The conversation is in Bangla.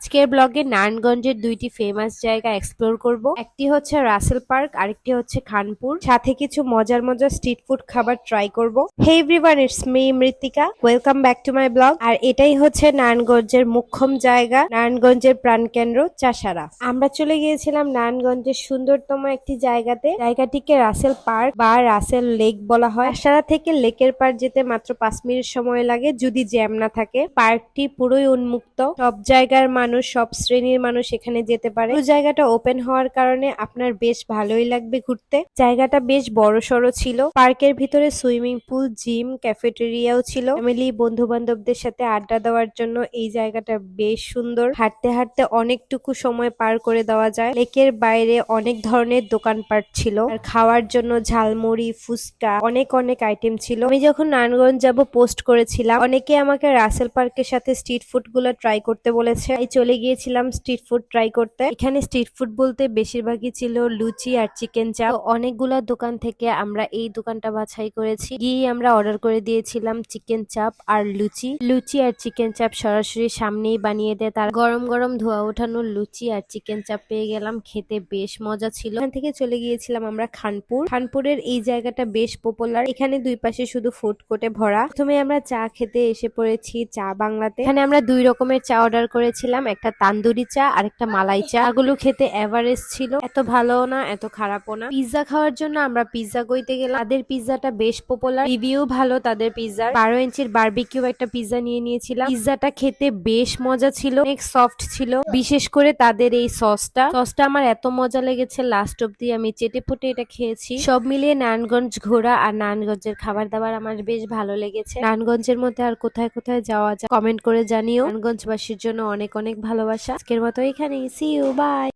আজকের ব্লগে নারায়ণগঞ্জের দুইটি ফেমাস জায়গা এক্সপ্লোর করব। একটি হচ্ছে রাসেল পার্ক, আরেকটি হচ্ছে খানপুর। সাথে কিছু মজার মজার স্ট্রিট ফুড খাবার ট্রাই করব। Hey everyone it's me Mrittika welcome back to my blog আর এটাই হচ্ছে নারায়ণগঞ্জের মুখ্যম জায়গা, নারায়ণগঞ্জের প্রাণকেন্দ্র, চাষারা। আমরা চলে গিয়েছিলাম নারায়ণগঞ্জের সুন্দরতম একটি জায়গাতে। জায়গাটিকে রাসেল পার্ক বা রাসেল লেক বলা হয়। চাষারা থেকে লেকের পার যেতে মাত্র পাঁচ মিনিট সময় লাগে, যদি জ্যাম না থাকে। পার্কটি পুরোই উন্মুক্ত। সব জায়গার মানুষ, সব শ্রেণির মানুষ এখানে যেতে পারে। পুরো জায়গাটা ওপেন হওয়ার কারণে আপনার বেশ ভালোই লাগবে ঘুরতে। জায়গাটা বেশ বড় সড়ো ছিল। পার্কের ভিতরে সুইমিং পুল, জিম, ক্যাফেটেরিয়াও ছিল। ফ্যামিলি বন্ধু বান্ধবদের সাথে আড্ডা দেওয়ার জন্য এই জায়গাটা বেশ সুন্দর। হাঁটতে হাঁটতে অনেকটুকু সময় পার করে দেওয়া যায়। লেকের বাইরে অনেক ধরনের দোকানপাট ছিল। আর খাওয়ার জন্য ঝালমুড়ি, ফুচকা, অনেক অনেক আইটেম ছিল। আমি যখন নারায়ণগঞ্জ যাব পোস্ট করেছিলাম, অনেকে আমাকে রাসেল পার্কের সাথে স্ট্রিট ফুডগুলো ট্রাই করতে বলেছে। চলে গিয়েছিলাম স্ট্রিট ফুড ট্রাই করতে। এখানে স্ট্রিট ফুড বলতে বেশিরভাগই ছিল লুচি আর চিকেন চাপ অনেকগুলা দোকান থেকে আমরা এই দোকানটা বাছাই করেছি। গিয়ে আমরা অর্ডার করে দিয়েছিলাম চিকেন চাপ আর লুচি। লুচি আর চিকেন চাপ সরাসরি সামনেই বানিয়ে দেয় তার। গরম গরম ধোয়া ওঠানো লুচি আর চিকেন চাপ পেয়ে গেলাম। খেতে বেশ মজা ছিল। এখান থেকে চলে গিয়েছিলাম আমরা খানপুর। খানপুরের এই জায়গাটা বেশ পপুলার এখানে দুই পাশে শুধু ফুড কোর্টে ভরা। প্রথমে আমরা চা খেতে এসে পড়েছি চা বাংলাতে। এখানে আমরা দুই রকমের চা অর্ডার করেছিলাম। একটা তান্দুরি চা আর একটা মালাই চা। গুলো খেতে এভারেস্ট ছিল। এত ভালো না, এত খারাপও না। পিৎজা খাওয়ার জন্য আমরা পিৎজা কইতে গেলাম। তাদের পিৎজাটা বেশ পপুলার রিভিউ ভালো তাদের পিৎজার। বারো ইঞ্চির বারবিকিউ একটা পিৎজা নিয়ে নিয়েছিলাম। পিৎজাটা খেতে বেশ মজা ছিল, অনেক সফট ছিল। বিশেষ করে তাদের এই সসটা সসটা আমার এত মজা লেগেছে লাস্ট অব্দি আমি চেটে ফুটে এটা খেয়েছি। সব মিলিয়ে নারায়ণগঞ্জ ঘোরা আর নারায়ণগঞ্জের খাবার দাবার আমার বেশ ভালো লেগেছে। নারায়ণগঞ্জের মধ্যে আর কোথায় কোথায় যাওয়া যায় কমেন্ট করে জানিও। নারায়ণগঞ্জবাসীর জন্য অনেক অনেক অনেক ভালোবাসা। আজকের মতো এখানেই। C you by